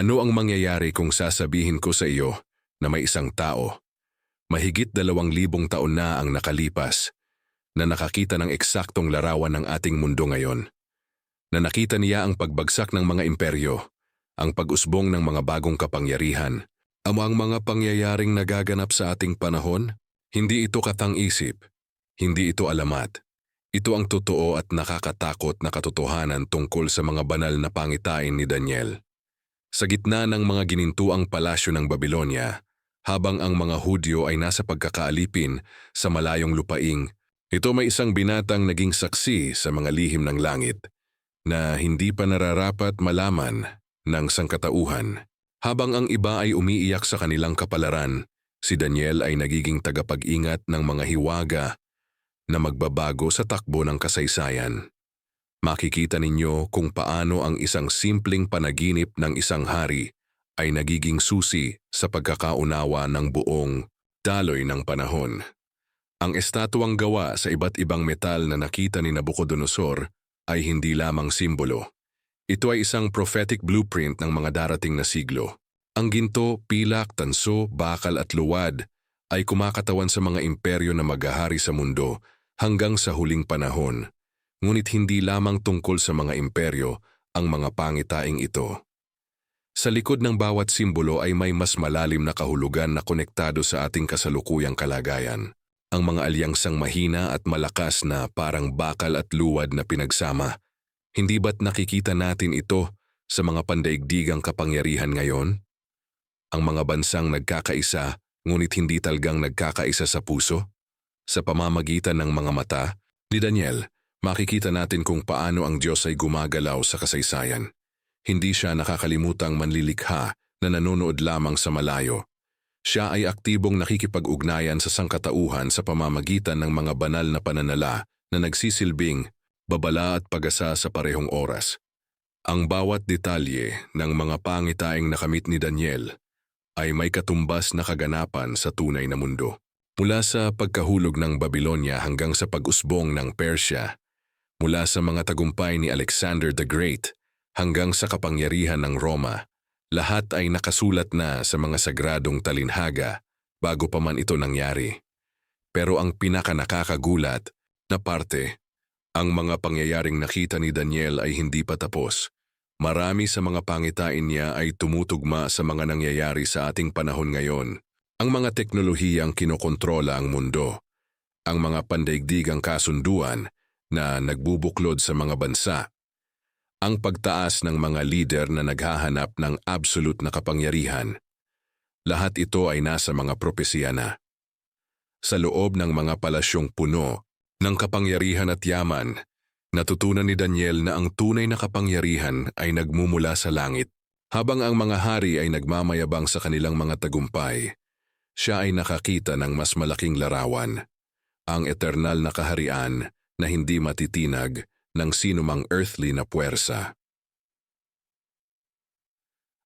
Ano ang mangyayari kung sasabihin ko sa iyo na may isang tao, mahigit dalawang libong taon na ang nakalipas, na nakakita ng eksaktong larawan ng ating mundo ngayon, na nakita niya ang pagbagsak ng mga imperyo, ang pag-usbong ng mga bagong kapangyarihan, ang mga pangyayaring nagaganap sa ating panahon, hindi ito katang-isip, hindi ito alamat. Ito ang totoo at nakakatakot na katotohanan tungkol sa mga banal na pangitain ni Daniel. Sa gitna ng mga ginintuang palasyo ng Babylonia, habang ang mga Hudyo ay nasa pagkakaalipin sa malayong lupaing, ito may isang binatang naging saksi sa mga lihim ng langit na hindi pa nararapat malaman ng sangkatauhan. Habang ang iba ay umiiyak sa kanilang kapalaran, si Daniel ay nagiging tagapag-ingat ng mga hiwaga na magbabago sa takbo ng kasaysayan. Makikita ninyo kung paano ang isang simpleng panaginip ng isang hari ay nagiging susi sa pagkakaunawa ng buong daloy ng panahon. Ang estatwang gawa sa iba't ibang metal na nakita ni Nabucodonosor ay hindi lamang simbolo. Ito ay isang prophetic blueprint ng mga darating na siglo. Ang ginto, pilak, tanso, bakal at luwad ay kumakatawan sa mga imperyo na maghahari sa mundo hanggang sa huling panahon, ngunit hindi lamang tungkol sa mga imperyo ang mga pangitaing ito. Sa likod ng bawat simbolo ay may mas malalim na kahulugan na konektado sa ating kasalukuyang kalagayan. Ang mga alyansang mahina at malakas na parang bakal at luwad na pinagsama. Hindi ba't nakikita natin ito sa mga pandaigdigang kapangyarihan ngayon? Ang mga bansang nagkakaisa ngunit hindi talgang nagkakaisa sa puso? Sa pamamagitan ng mga mata ni Daniel, makikita natin kung paano ang Diyos ay gumagalaw sa kasaysayan. Hindi siya nakakalimutang manlilikha na nanonood lamang sa malayo. Siya ay aktibong nakikipag-ugnayan sa sangkatauhan sa pamamagitan ng mga banal na pananala na nagsisilbing babala at pagasa sa parehong oras. Ang bawat detalye ng mga pangitaing nakamit ni Daniel ay may katumbas na kaganapan sa tunay na mundo. Mula sa pagkahulog ng Babylonia hanggang sa pag-usbong ng Persia, mula sa mga tagumpay ni Alexander the Great hanggang sa kapangyarihan ng Roma, lahat ay nakasulat na sa mga sagradong talinhaga bago pa man ito nangyari. Pero ang pinakanakakagulat na parte, ang mga pangyayaring nakita ni Daniel ay hindi pa tapos. Marami sa mga pangitain niya ay tumutugma sa mga nangyayari sa ating panahon ngayon. Ang mga teknolohiyang kinokontrola ang mundo, ang mga pandaigdigang kasunduan na nagbubuklod sa mga bansa, ang pagtaas ng mga lider na naghahanap ng absolute na kapangyarihan. Lahat ito ay nasa mga propesya na. Sa loob ng mga palasyong puno ng kapangyarihan at yaman, natutunan ni Daniel na ang tunay na kapangyarihan ay nagmumula sa langit, habang ang mga hari ay nagmamayabang sa kanilang mga tagumpay siya ay nakakita ng mas malaking larawan, ang eternal na kaharian na hindi matitinag ng sinumang earthly na puwersa.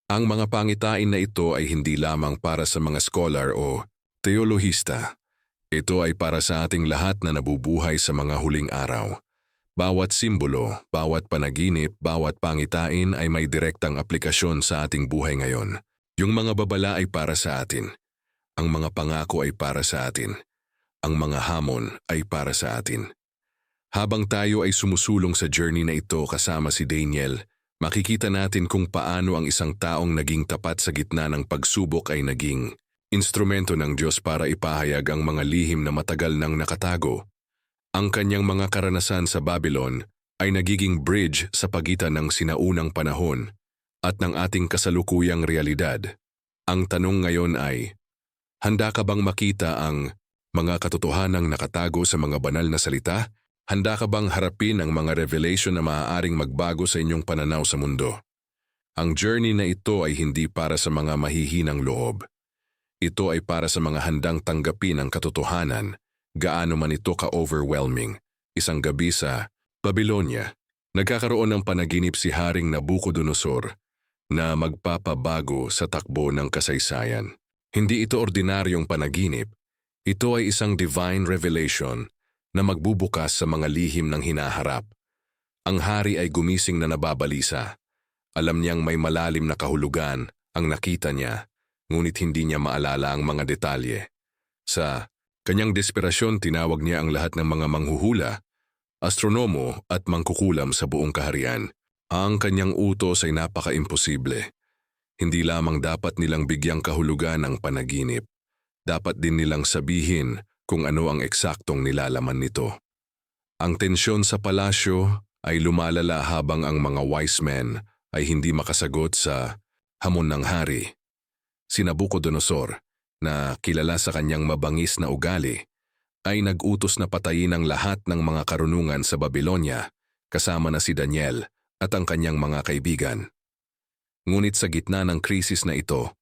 Ang mga pangitain na ito ay hindi lamang para sa mga scholar o teolohista. Ito ay para sa ating lahat na nabubuhay sa mga huling araw. Bawat simbolo, bawat panaginip, bawat pangitain ay may direktang aplikasyon sa ating buhay ngayon. Yung mga babala ay para sa atin. Ang mga pangako ay para sa atin. Ang mga hamon ay para sa atin. Habang tayo ay sumusulong sa journey na ito kasama si Daniel, makikita natin kung paano ang isang taong naging tapat sa gitna ng pagsubok ay naging instrumento ng Diyos para ipahayag ang mga lihim na matagal nang nakatago. Ang kanyang mga karanasan sa Babylon ay nagiging bridge sa pagitan ng sinaunang panahon at ng ating kasalukuyang realidad. Ang tanong ngayon ay, Handa ka bang makita ang mga katotohanang nakatago sa mga banal na salita? Handa ka bang harapin ang mga revelation na maaaring magbago sa inyong pananaw sa mundo? Ang journey na ito ay hindi para sa mga mahihinang loob. Ito ay para sa mga handang tanggapin ang katotohanan, gaano man ito ka-overwhelming. Isang gabi sa Babylonia, nagkakaroon ng panaginip si Haring Nabucodonosor na magpapabago sa takbo ng kasaysayan. Hindi ito ordinaryong panaginip. Ito ay isang divine revelation na magbubukas sa mga lihim ng hinaharap. Ang hari ay gumising na nababalisa. Alam niyang may malalim na kahulugan ang nakita niya, ngunit hindi niya maalala ang mga detalye. Sa kanyang desperasyon tinawag niya ang lahat ng mga manghuhula, astronomo at mangkukulam sa buong kaharian. Ang kanyang utos ay napaka-imposible. Hindi lamang dapat nilang bigyang kahulugan ang panaginip. Dapat din nilang sabihin kung ano ang eksaktong nilalaman nito. Ang tensyon sa palasyo ay lumalala habang ang mga wise men ay hindi makasagot sa hamon ng hari. Si Nabucodonosor, na kilala sa kanyang mabangis na ugali, ay nag-utos na patayin ang lahat ng mga karunungan sa Babylonia kasama na si Daniel at ang kanyang mga kaibigan. Ngunit sa gitna ng krisis na ito,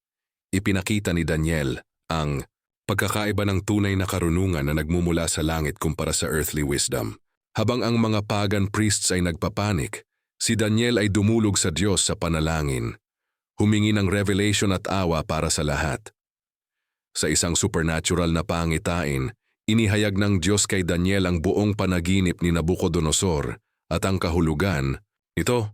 ipinakita ni Daniel ang pagkakaiba ng tunay na karunungan na nagmumula sa langit kumpara sa earthly wisdom. Habang ang mga pagan priests ay nagpapanik, si Daniel ay dumulog sa Diyos sa panalangin, humingi ng revelation at awa para sa lahat. Sa isang supernatural na pangitain, inihayag ng Diyos kay Daniel ang buong panaginip ni Nabucodonosor at ang kahulugan. Ito,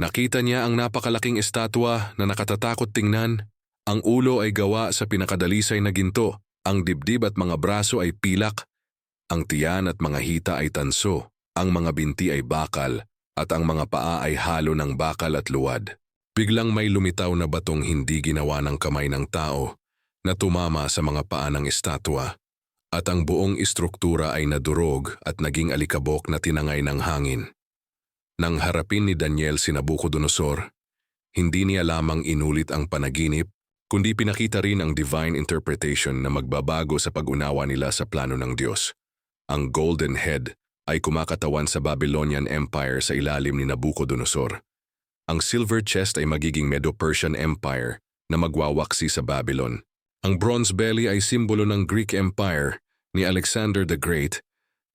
nakita niya ang napakalaking estatwa na nakatatakot tingnan. Ang ulo ay gawa sa pinakadalisay na ginto, ang dibdib at mga braso ay pilak ang tiyan at mga hita ay tanso, ang mga binti ay bakal, at ang mga paa ay halo ng bakal at luwad. Biglang may lumitaw na batong hindi ginawa ng kamay ng tao na tumama sa mga paa ng estatwa, at ang buong istruktura ay nadurog at naging alikabok na tinangay ng hangin. Nang harapin ni Daniel si Nabucodonosor, hindi niya lamang inulit ang panaginip, kundi pinakita rin ang divine interpretation na magbabago sa pag-unawa nila sa plano ng Diyos. Ang Golden Head ay kumakatawan sa Babylonian Empire sa ilalim ni Nabucodonosor. Ang Silver Chest ay magiging Medo-Persian Empire na magwawaksi sa Babylon. Ang Bronze Belly ay simbolo ng Greek Empire ni Alexander the Great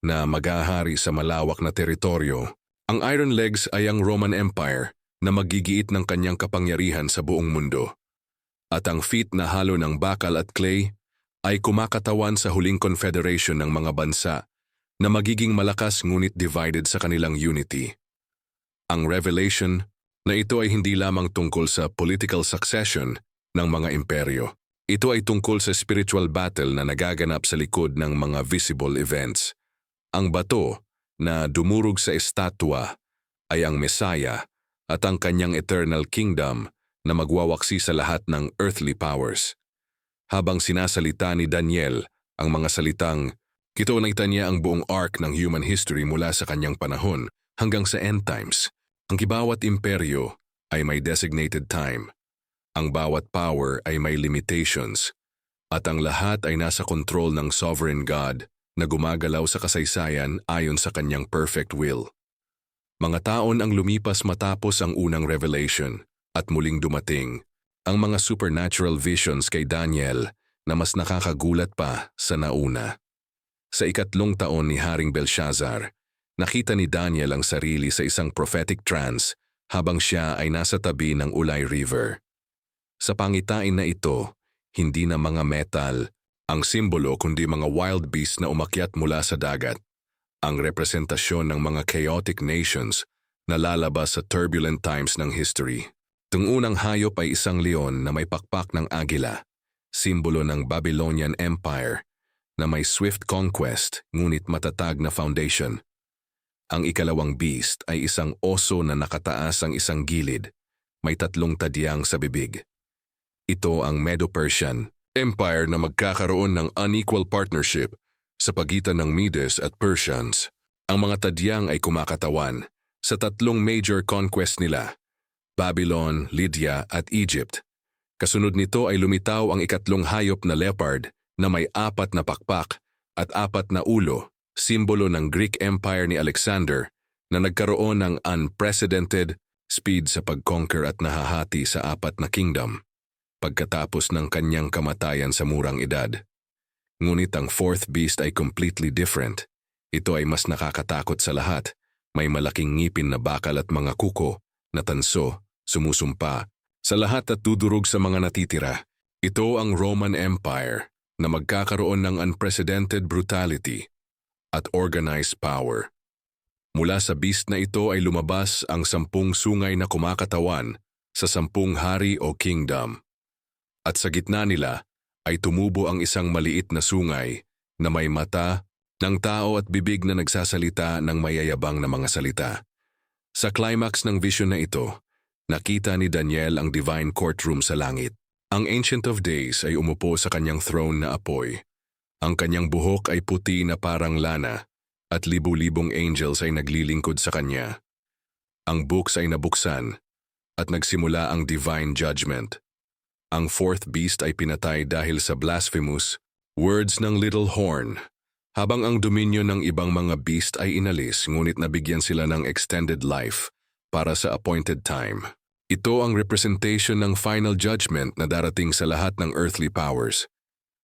na magahari sa malawak na teritoryo. Ang Iron Legs ay ang Roman Empire na magigiit ng kanyang kapangyarihan sa buong mundo. At ang feet na halo ng bakal at clay ay kumakatawan sa huling confederation ng mga bansa na magiging malakas ngunit divided sa kanilang unity. Ang revelation na ito ay hindi lamang tungkol sa political succession ng mga imperyo. Ito ay tungkol sa spiritual battle na nagaganap sa likod ng mga visible events. Ang bato na dumurog sa estatwa ay ang Messiah at ang kanyang eternal kingdom na magwawaksi sa lahat ng earthly powers habang sinasalita ni Daniel ang mga salitang Kito nakita niya ang buong arc ng human history mula sa kanyang panahon hanggang sa end times. Ang kibawat imperyo ay may designated time. Ang bawat power ay may limitations. At ang lahat ay nasa control ng sovereign God na gumagalaw sa kasaysayan ayon sa kanyang perfect will. Mga taon ang lumipas matapos ang unang revelation at muling dumating ang mga supernatural visions kay Daniel na mas nakakagulat pa sa nauna. Sa ikatlong taon ni Haring Belshazzar, nakita ni Daniel ang sarili sa isang prophetic trance habang siya ay nasa tabi ng Ulay River. Sa pangitain na ito, hindi na mga metal ang simbolo kundi mga wild beasts na umakyat mula sa dagat. Ang representasyon ng mga chaotic nations na lalabas sa turbulent times ng history. Tung unang hayop ay isang leon na may pakpak ng agila, simbolo ng Babylonian Empire na may swift conquest ngunit matatag na foundation. Ang ikalawang beast ay isang oso na nakataas ang isang gilid, may tatlong tadyang sa bibig. Ito ang Medo-Persian Empire na magkakaroon ng unequal partnership sa pagitan ng Medes at Persians. Ang mga tadyang ay kumakatawan sa tatlong major conquest nila, Babylon, Lydia at Egypt. Kasunod nito ay lumitaw ang ikatlong hayop na leopard na may apat na pakpak at apat na ulo, simbolo ng Greek Empire ni Alexander na nagkaroon ng unprecedented speed sa pagconquer at nahahati sa apat na kingdom pagkatapos ng kanyang kamatayan sa murang edad. Ngunit ang fourth beast ay completely different. Ito ay mas nakakatakot sa lahat. May malaking ngipin na bakal at mga kuko na tanso sumusumpa sa lahat at tudurog sa mga natitira. Ito ang Roman Empire na magkakaroon ng unprecedented brutality at organized power. Mula sa beast na ito ay lumabas ang sampung sungay na kumakatawan sa sampung hari o kingdom. At sa gitna nila ay tumubo ang isang maliit na sungay na may mata ng tao at bibig na nagsasalita ng mayayabang na mga salita. Sa climax ng vision na ito, nakita ni Daniel ang divine courtroom sa langit. Ang Ancient of Days ay umupo sa kanyang throne na apoy. Ang kanyang buhok ay puti na parang lana at libu-libong angels ay naglilingkod sa kanya. Ang books ay nabuksan at nagsimula ang divine judgment. Ang fourth beast ay pinatay dahil sa blasphemous words ng little horn, habang ang dominion ng ibang mga beast ay inalis ngunit nabigyan sila ng extended life para sa appointed time. Ito ang representation ng final judgment na darating sa lahat ng earthly powers.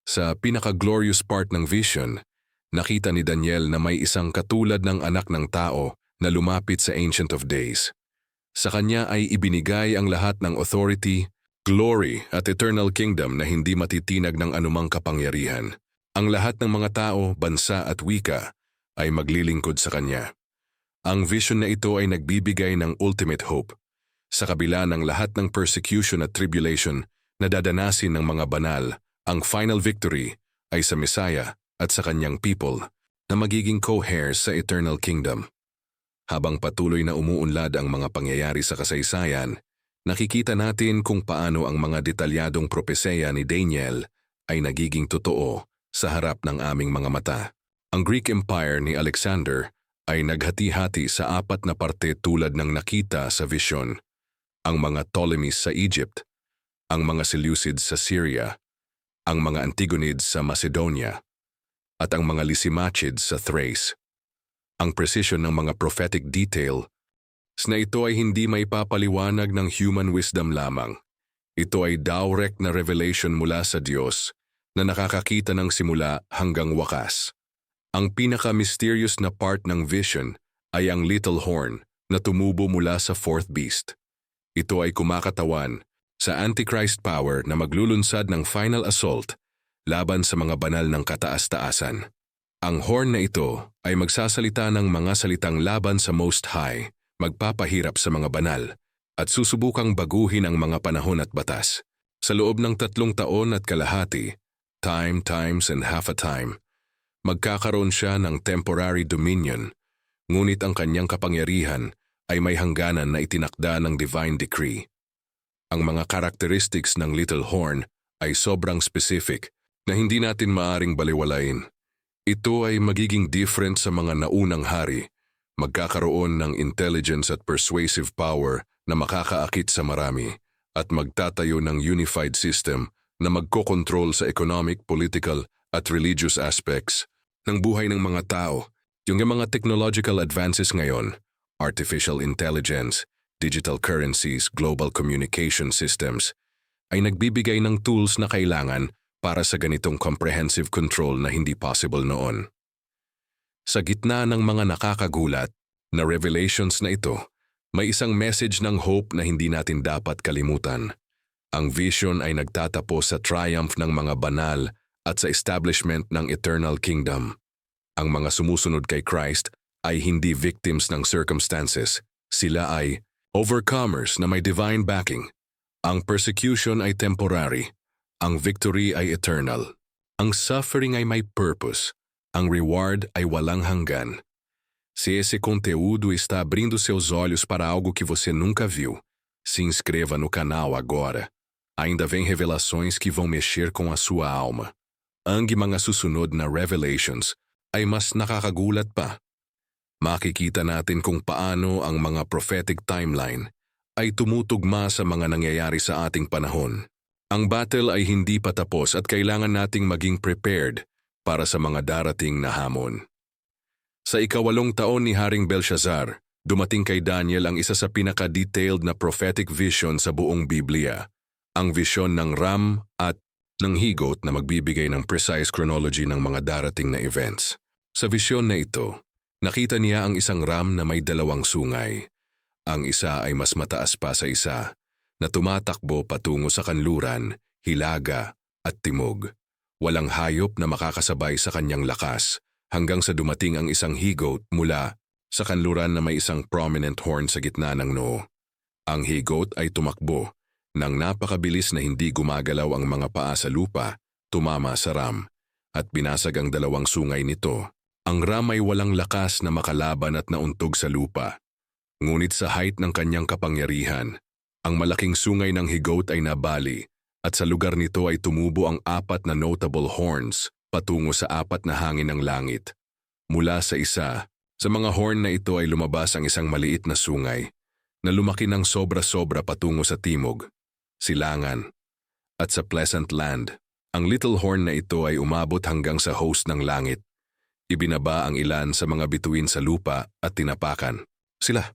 Sa pinaka-glorious part ng vision, nakita ni Daniel na may isang katulad ng anak ng tao na lumapit sa Ancient of Days. Sa kanya ay ibinigay ang lahat ng authority, glory at eternal kingdom na hindi matitinag ng anumang kapangyarihan. Ang lahat ng mga tao, bansa at wika ay maglilingkod sa kanya. Ang vision na ito ay nagbibigay ng ultimate hope. Sa kabila ng lahat ng persecution at tribulation na dadanasin ng mga banal, ang final victory ay sa Messiah at sa kanyang people na magiging co-heirs sa eternal kingdom. Habang patuloy na umuunlad ang mga pangyayari sa kasaysayan, nakikita natin kung paano ang mga detalyadong propeseya ni Daniel ay nagiging totoo sa harap ng aming mga mata. Ang Greek Empire ni Alexander ay naghati-hati sa apat na parte tulad ng nakita sa vision. Ang mga Ptolemies sa Egypt, ang mga Seleucids sa Syria, ang mga Antigonids sa Macedonia, at ang mga Lysimachids sa Thrace. Ang precision ng mga prophetic detail na ito ay hindi may papaliwanag ng human wisdom lamang. Ito ay direct na revelation mula sa Diyos na nakakakita ng simula hanggang wakas. Ang pinaka-mysterious na part ng vision ay ang little horn na tumubo mula sa fourth beast. Ito ay kumakatawan sa Antichrist power na maglulunsad ng final assault laban sa mga banal ng kataas-taasan. Ang horn na ito ay magsasalita ng mga salitang laban sa Most High, magpapahirap sa mga banal, at susubukang baguhin ang mga panahon at batas. Sa loob ng tatlong taon at kalahati, time, times, and half a time, magkakaroon siya ng temporary dominion, ngunit ang kanyang kapangyarihan ay may hangganan na itinakda ng divine decree. Ang mga characteristics ng Little Horn ay sobrang specific na hindi natin maaring baliwalain. Ito ay magiging different sa mga naunang hari, magkakaroon ng intelligence at persuasive power na makakaakit sa marami at magtatayo ng unified system na magkokontrol sa economic, political at religious aspects ng buhay ng mga tao. Yung mga technological advances ngayon, artificial intelligence, digital currencies, global communication systems, ay nagbibigay ng tools na kailangan para sa ganitong comprehensive control na hindi possible noon. Sa gitna ng mga nakakagulat na revelations na ito, may isang message ng hope na hindi natin dapat kalimutan. Ang vision ay nagtatapos sa triumph ng mga banal at sa establishment ng eternal kingdom. Ang mga sumusunod kay Christ ay hindi victims ng circumstances. Sila ay overcomers na may divine backing. Ang persecution ay temporary ang victory ay eternal. Ang suffering ay may purpose. Ang reward ay walang hanggan. Se esse conteúdo está abrindo seus olhos para algo que você nunca viu, se inscreva no canal agora. Ainda vem revelações que vão mexer com a sua alma. Ang mga susunod na revelations ay mas nakakagulat pa. Makikita natin kung paano ang mga prophetic timeline ay tumutugma sa mga nangyayari sa ating panahon. Ang battle ay hindi pa tapos at kailangan nating maging prepared para sa mga darating na hamon. Sa ikawalong taon ni Haring Belshazzar, dumating kay Daniel ang isa sa pinaka-detailed na prophetic vision sa buong Biblia, ang vision ng ram at ng higot na magbibigay ng precise chronology ng mga darating na events. Sa vision na ito, nakita niya ang isang ram na may dalawang sungay. Ang isa ay mas mataas pa sa isa na tumatakbo patungo sa kanluran, hilaga at timog. Walang hayop na makakasabay sa kanyang lakas hanggang sa dumating ang isang higot mula sa kanluran na may isang prominent horn sa gitna ng noo. Ang higot ay tumakbo nang napakabilis na hindi gumagalaw ang mga paa sa lupa, tumama sa ram, at binasag ang dalawang sungay nito. Ang ram ay walang lakas na makalaban at nauntog sa lupa. Ngunit sa height ng kanyang kapangyarihan, ang malaking sungay ng higot ay nabali at sa lugar nito ay tumubo ang apat na notable horns patungo sa apat na hangin ng langit. Mula sa isa, sa mga horn na ito ay lumabas ang isang maliit na sungay na lumaki ng sobra-sobra patungo sa timog, silangan, at sa pleasant land. Ang little horn na ito ay umabot hanggang sa host ng langit. Ibinaba ang ilan sa mga bituin sa lupa at tinapakan. Sila.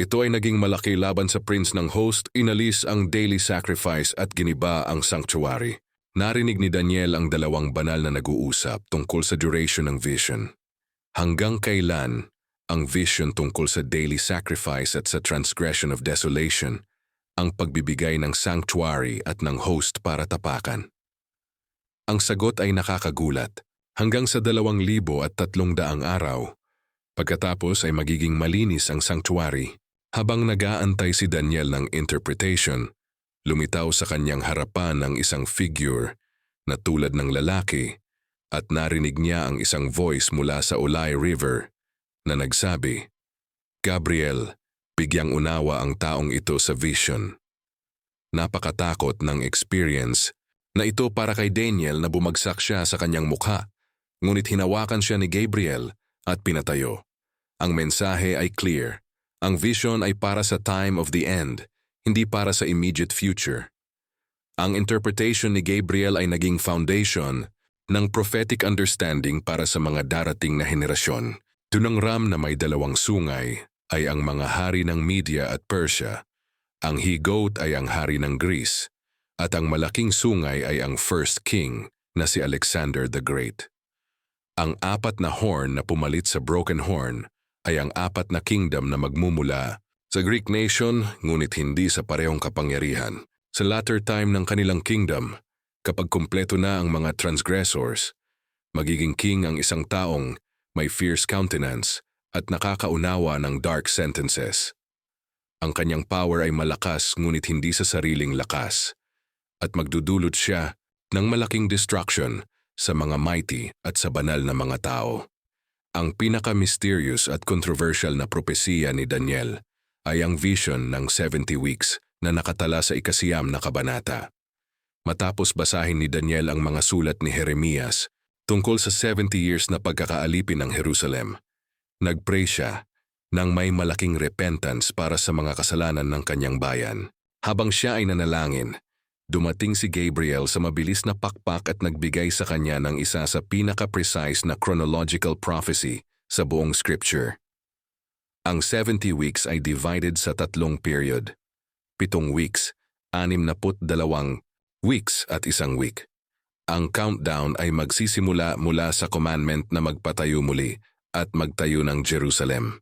Ito ay naging malaki laban sa prince ng host, inalis ang daily sacrifice at giniba ang sanctuary. Narinig ni Daniel ang dalawang banal na nag-uusap tungkol sa duration ng vision. Hanggang kailan ang vision tungkol sa daily sacrifice at sa transgression of desolation, ang pagbibigay ng sanctuary at ng host para tapakan. Ang sagot ay nakakagulat. Hanggang sa dalawang libo at tatlong daang araw, pagkatapos ay magiging malinis ang sanctuary. Habang nag-aantay si Daniel ng interpretation, lumitaw sa kanyang harapan ang isang figure na tulad ng lalaki at narinig niya ang isang voice mula sa Ulay River na nagsabi, Gabriel, bigyang unawa ang taong ito sa vision. Napakatakot ng experience na ito para kay Daniel na bumagsak siya sa kanyang mukha, ngunit hinawakan siya ni Gabriel at pinatayo. Ang mensahe ay clear. Ang vision ay para sa time of the end, hindi para sa immediate future. Ang interpretation ni Gabriel ay naging foundation ng prophetic understanding para sa mga darating na henerasyon. Tunang ram na may dalawang sungay ay ang mga hari ng Media at Persia. Ang higot ay ang hari ng Greece at ang malaking sungay ay ang first king na si Alexander the Great. Ang apat na horn na pumalit sa broken horn ay ang apat na kingdom na magmumula sa Greek nation ngunit hindi sa parehong kapangyarihan. Sa latter time ng kanilang kingdom, kapag kumpleto na ang mga transgressors, magiging king ang isang taong may fierce countenance at nakakaunawa ng dark sentences. Ang kanyang power ay malakas ngunit hindi sa sariling lakas at magdudulot siya ng malaking destruction sa mga mighty at sa banal na mga tao. Ang pinaka-mysterious at controversial na propesiya ni Daniel ay ang vision ng 70 weeks na nakatala sa ikasiyam na kabanata. Matapos basahin ni Daniel ang mga sulat ni Jeremias tungkol sa 70 years na pagkakaalipin ng Jerusalem, nagpray siya nang may malaking repentance para sa mga kasalanan ng kanyang bayan. Habang siya ay nanalangin, Dumating si Gabriel sa mabilis na pakpak at nagbigay sa kanya ng isa sa pinaka-precise na chronological prophecy sa buong scripture. Ang 70 weeks ay divided sa tatlong period. Pitong weeks, anim na put dalawang weeks at isang week. Ang countdown ay magsisimula mula sa commandment na magpatayo muli at magtayo ng Jerusalem.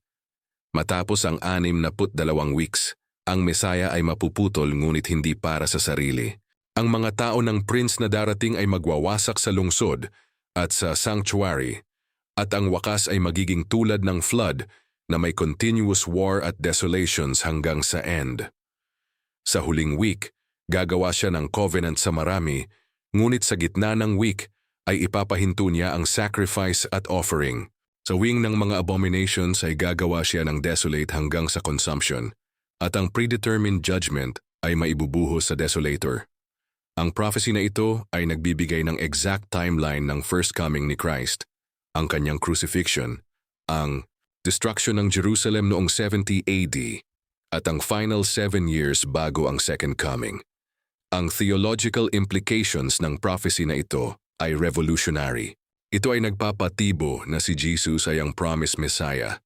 Matapos ang anim na put dalawang weeks, ang Mesaya ay mapuputol ngunit hindi para sa sarili. Ang mga tao ng prince na darating ay magwawasak sa lungsod at sa sanctuary, at ang wakas ay magiging tulad ng flood na may continuous war at desolations hanggang sa end. Sa huling week, gagawa siya ng covenant sa marami, ngunit sa gitna ng week ay ipapahinto niya ang sacrifice at offering. Sa wing ng mga abominations ay gagawa siya ng desolate hanggang sa consumption at ang predetermined judgment ay maibubuhos sa desolator. Ang prophecy na ito ay nagbibigay ng exact timeline ng first coming ni Christ, ang kanyang crucifixion, ang destruction ng Jerusalem noong 70 AD, at ang final seven years bago ang second coming. Ang theological implications ng prophecy na ito ay revolutionary. Ito ay nagpapatibo na si Jesus ay ang promised Messiah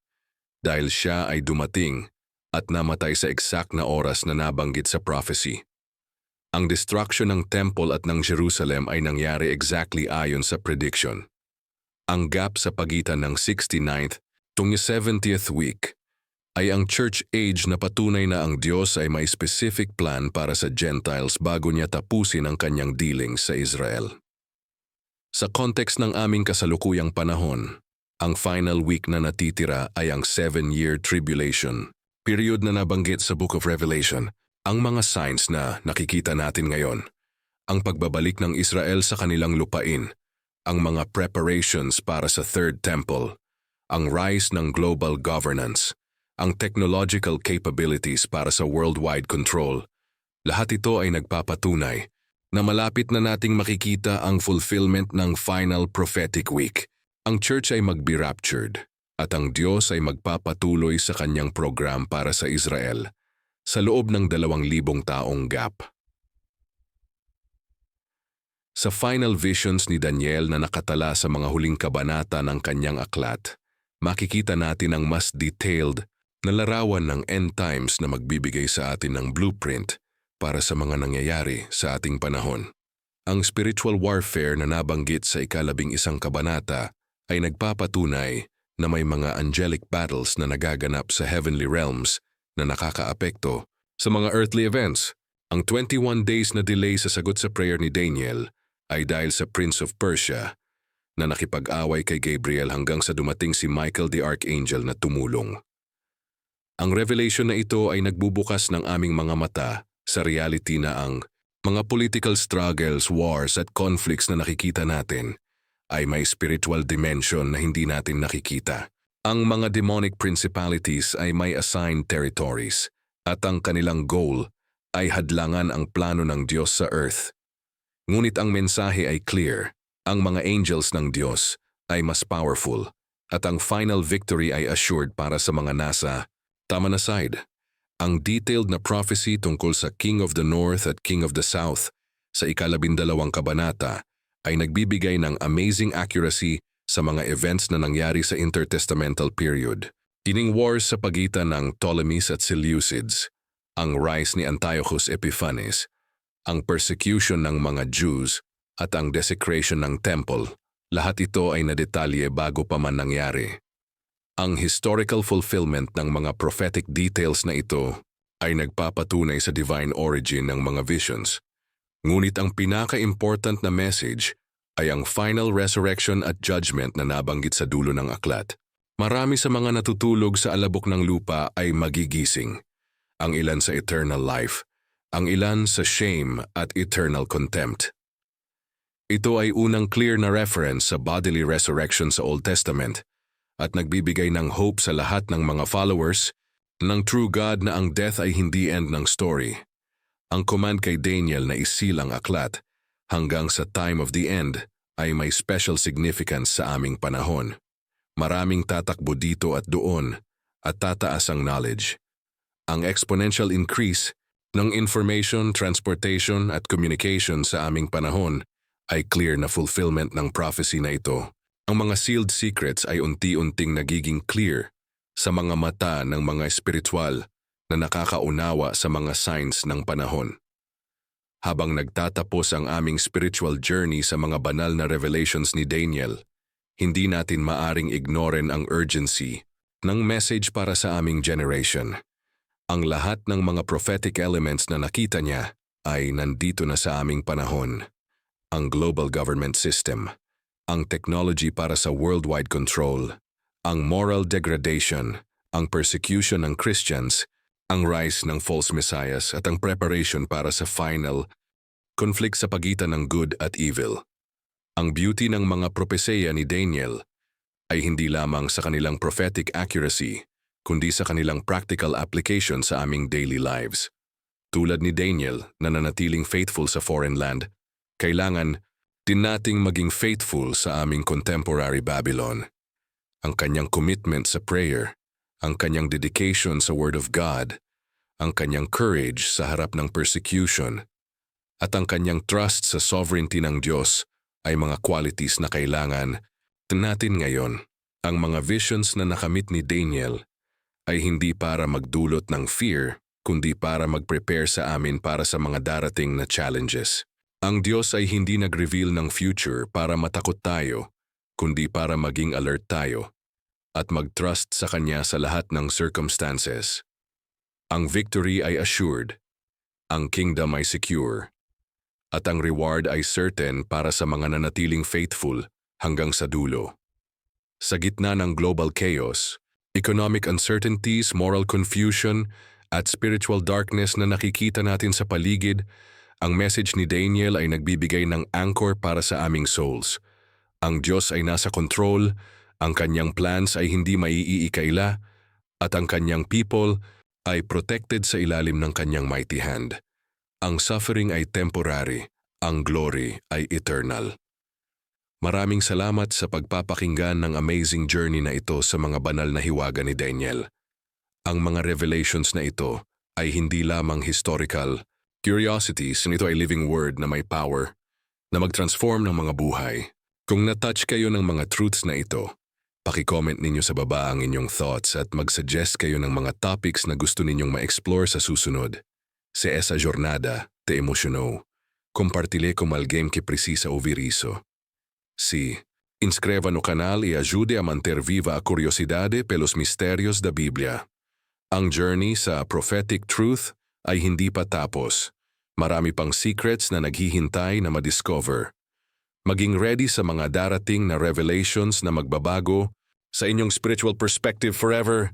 dahil siya ay dumating at namatay sa exact na oras na nabanggit sa prophecy. Ang destruction ng temple at ng Jerusalem ay nangyari exactly ayon sa prediction. Ang gap sa pagitan ng 69th tung 70th week ay ang church age na patunay na ang Diyos ay may specific plan para sa Gentiles bago niya tapusin ang kanyang dealings sa Israel. Sa context ng aming kasalukuyang panahon, Ang final week na natitira ay ang seven-year tribulation. Period na nabanggit sa Book of Revelation. Ang mga signs na nakikita natin ngayon. Ang pagbabalik ng Israel sa kanilang lupain. Ang mga preparations para sa Third Temple. Ang rise ng global governance. Ang technological capabilities para sa worldwide control. Lahat ito ay nagpapatunay na malapit na nating makikita ang fulfillment ng final prophetic week. Ang church ay mag-be raptured at ang Diyos ay magpapatuloy sa kanyang program para sa Israel sa loob ng dalawang libong taong gap. Sa final visions ni Daniel na nakatala sa mga huling kabanata ng kanyang aklat, makikita natin ang mas detailed na larawan ng end times na magbibigay sa atin ng blueprint para sa mga nangyayari sa ating panahon. Ang spiritual warfare na nabanggit sa ikalabing isang kabanata ay nagpapatunay na may mga angelic battles na nagaganap sa heavenly realms na nakakaapekto sa mga earthly events. Ang 21 days na delay sa sagot sa prayer ni Daniel ay dahil sa Prince of Persia na nakipag-away kay Gabriel hanggang sa dumating si Michael the Archangel na tumulong. Ang revelation na ito ay nagbubukas ng aming mga mata sa reality na ang mga political struggles, wars at conflicts na nakikita natin ay may spiritual dimension na hindi natin nakikita. Ang mga demonic principalities ay may assigned territories at ang kanilang goal ay hadlangan ang plano ng Diyos sa earth. Ngunit ang mensahe ay clear, ang mga angels ng Diyos ay mas powerful at ang final victory ay assured para sa mga nasa Taman aside. Ang detailed na prophecy tungkol sa King of the North at King of the South sa ikalabindalawang kabanata ay nagbibigay ng amazing accuracy sa mga events na nangyari sa intertestamental period. Tining wars sa pagitan ng Ptolemies at Seleucids, ang rise ni Antiochus Epiphanes, ang persecution ng mga Jews at ang desecration ng temple, lahat ito ay nadetalye bago pa man nangyari. Ang historical fulfillment ng mga prophetic details na ito ay nagpapatunay sa divine origin ng mga visions. Ngunit ang pinaka-important na message ay ang final resurrection at judgment na nabanggit sa dulo ng aklat. Marami sa mga natutulog sa alabok ng lupa ay magigising. Ang ilan sa eternal life, ang ilan sa shame at eternal contempt. Ito ay unang clear na reference sa bodily resurrection sa Old Testament at nagbibigay ng hope sa lahat ng mga followers ng true God na ang death ay hindi end ng story. Ang command kay Daniel na isilang aklat hanggang sa time of the end ay may special significance sa aming panahon. Maraming tatakbo dito at doon at tataas ang knowledge. Ang exponential increase ng information, transportation at communication sa aming panahon ay clear na fulfillment ng prophecy na ito. Ang mga sealed secrets ay unti-unting nagiging clear sa mga mata ng mga espiritual na nakakaunawa sa mga signs ng panahon. Habang nagtatapos ang aming spiritual journey sa mga banal na revelations ni Daniel, hindi natin maaring ignoren ang urgency ng message para sa aming generation. Ang lahat ng mga prophetic elements na nakita niya ay nandito na sa aming panahon. Ang global government system, ang technology para sa worldwide control, ang moral degradation, ang persecution ng Christians, ang rise ng false messiahs at ang preparation para sa final conflict sa pagitan ng good at evil. Ang beauty ng mga propeseya ni Daniel ay hindi lamang sa kanilang prophetic accuracy, kundi sa kanilang practical application sa aming daily lives. Tulad ni Daniel na nanatiling faithful sa foreign land, kailangan din nating maging faithful sa aming contemporary Babylon. Ang kanyang commitment sa prayer, ang kanyang dedication sa Word of God, ang kanyang courage sa harap ng persecution, at ang kanyang trust sa sovereignty ng Diyos ay mga qualities na kailangan natin ngayon. Ang mga visions na nakamit ni Daniel ay hindi para magdulot ng fear, kundi para mag-prepare sa amin para sa mga darating na challenges. Ang Diyos ay hindi nag-reveal ng future para matakot tayo, kundi para maging alert tayo at mag-trust sa Kanya sa lahat ng circumstances. Ang victory ay assured, ang kingdom ay secure, at ang reward ay certain para sa mga nanatiling faithful hanggang sa dulo. Sa gitna ng global chaos, economic uncertainties, moral confusion, at spiritual darkness na nakikita natin sa paligid, ang message ni Daniel ay nagbibigay ng anchor para sa aming souls. Ang Diyos ay nasa control, ang kanyang plans ay hindi maiiikaila, at ang kanyang people ay protected sa ilalim ng kanyang mighty hand. Ang suffering ay temporary, ang glory ay eternal. Maraming salamat sa pagpapakinggan ng amazing journey na ito sa mga banal na hiwaga ni Daniel. Ang mga revelations na ito ay hindi lamang historical curiosities, ito ay living word na may power na mag-transform ng mga buhay. Kung na-touch kayo ng mga truths na ito, Paki-comment ninyo sa baba ang inyong thoughts at mag-suggest kayo ng mga topics na gusto ninyong ma-explore sa susunod. Se esa jornada te emocionou. Compartilhe com alguém que precisa ouvir isso. Si, inscreva no canal e ajude a manter viva a curiosidade pelos mistérios da Bíblia. Ang journey sa prophetic truth ay hindi pa tapos. Marami pang secrets na naghihintay na ma-discover. Maging ready sa mga darating na revelations na magbabago sa inyong spiritual perspective forever.